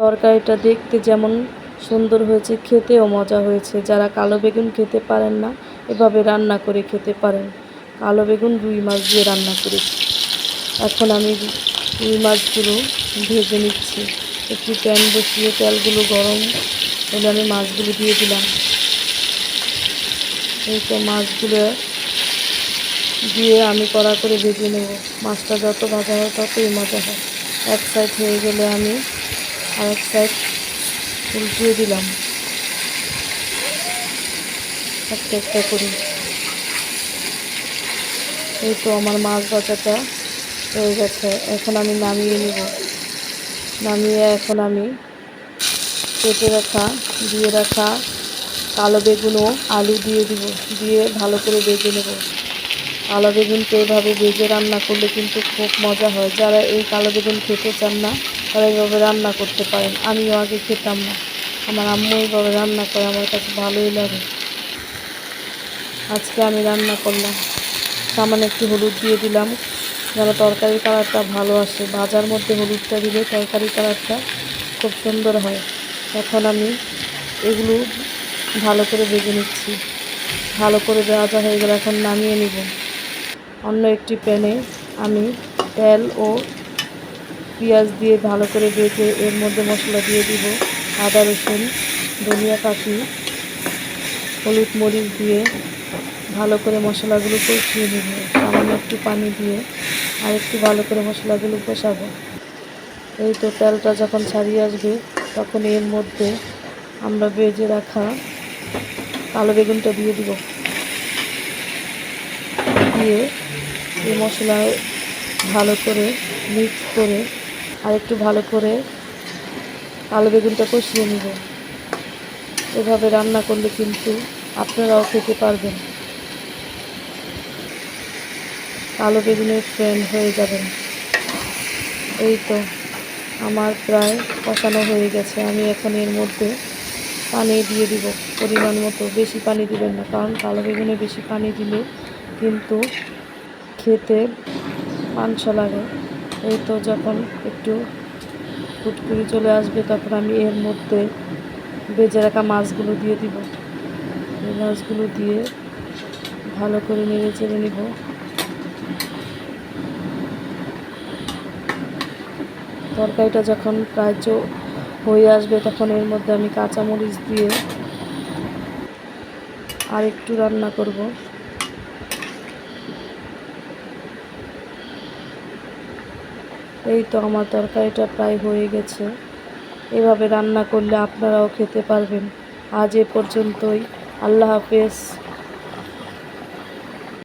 তরকারিটা দেখতে যেমন সুন্দর হয়েছে, খেতেও মজা হয়েছে। যারা কালো বেগুন খেতে পারেন না, এভাবে রান্না করে খেতে পারেন। কালো বেগুন রুই মাছ দিয়ে রান্না করেছি এখন আমি রুই মাছগুলো ভেজে নিচ্ছি। একটি প্যান বসিয়ে তেলগুলো গরম হলে আমি মাছগুলো দিয়ে দিলাম। এই তো মাছগুলো দিয়ে আমি কড়া করে ভেজে নেব। মাছটা যত ভাজা হয় ততই মজা হয়। এক সাইড হয়ে গেলে আমি আর এক সাইড উল্টিয়ে দিলাম। একটা একটা করে। এই তো আমার মাছ ভাজাটা হয়ে গেছে। এখন আমি নামিয়ে নেব। নামিয়ে এখন আমি কেটে রাখা দিয়ে রাখা কালো বেগুনও আলু দিয়ে দিব। দিয়ে ভালো করে ভেজে নেব। কালো বেগুনকে এভাবে ভেজে রান্না করলে কিন্তু খুব মজা হয়। যারা এই কালো বেগুন খেতে চান না তারা এইভাবে রান্না করতে পারেন। আমিও আগে খেতাম না। আমার আম্মু এইভাবে রান্না করে আমার কাছে ভালোই লাগে। আজকে আমি রান্না করলাম। সামান্য একটু হলুদ দিয়ে দিলাম। যেন তরকারির কালারটা ভালো আসে। ভাজার মধ্যে হলুদটা দিলে তরকারির কালারটা খুব সুন্দর হয়। এখন আমি এগুলো ভালো করে ভেজে নিচ্ছি। ভালো করে ভাজা হয়ে গেলে এখন নামিয়ে নিব। অন্য একটি প্যানে আমি তেল ও পেঁয়াজ দিয়ে ভালো করে ভেজে এর মধ্যে মশলা দিয়ে দিব। আদা, রসুন, ধনিয়া পাখি হলুদ মরিচ দিয়ে ভালো করে মশলাগুলো কষিয়ে নেব। সামান্য একটু পানি দিয়ে আর একটু ভালো করে মশলাগুলো কষাবো। এই তো তেলটা যখন ছাড়িয়ে আসবে, তখন এর মধ্যে আমরা ভেজে রাখা কালো বেগুনটা দিয়ে দিব। দিয়ে এই মশলায় ভালো করে মিক্স করে আর একটু ভালো করে কালো বেগুনটা কষিয়ে নিব। এভাবে রান্না করলে কিন্তু আপনারাও খেতে পারবেন। কালো বেগুনের ফ্রেন্ড হয়ে যাবেন এই তো আমার প্রায় কষানো হয়ে গেছে। আমি এখন এর মধ্যে পানি দিয়ে দিব পরিমাণ মতো। বেশি পানি দিবেন না, কারণ কালো বেগুনে বেশি পানি দিলে কিন্তু খেতে মাংস লাগে। এই তো যখন একটু ফুটকুড়ি চলে আসবে, তখন আমি এর মধ্যে বেজে রাখা মাছগুলো দিয়ে দিব। এই মাছগুলো দিয়ে ভালো করে নেড়ে চেড়ে নিব। তরকারিটা যখন প্রায় হয়ে আসবে, তখন এর মধ্যে আমি কাঁচামরিচ দিয়ে আর একটু রান্না করব। এই তো আমার তরকারিটা প্রায় হয়ে গেছে। এভাবে রান্না করলে আপনারাও খেতে পারবেন। আজ এ পর্যন্তই। আল্লাহ হাফেজ।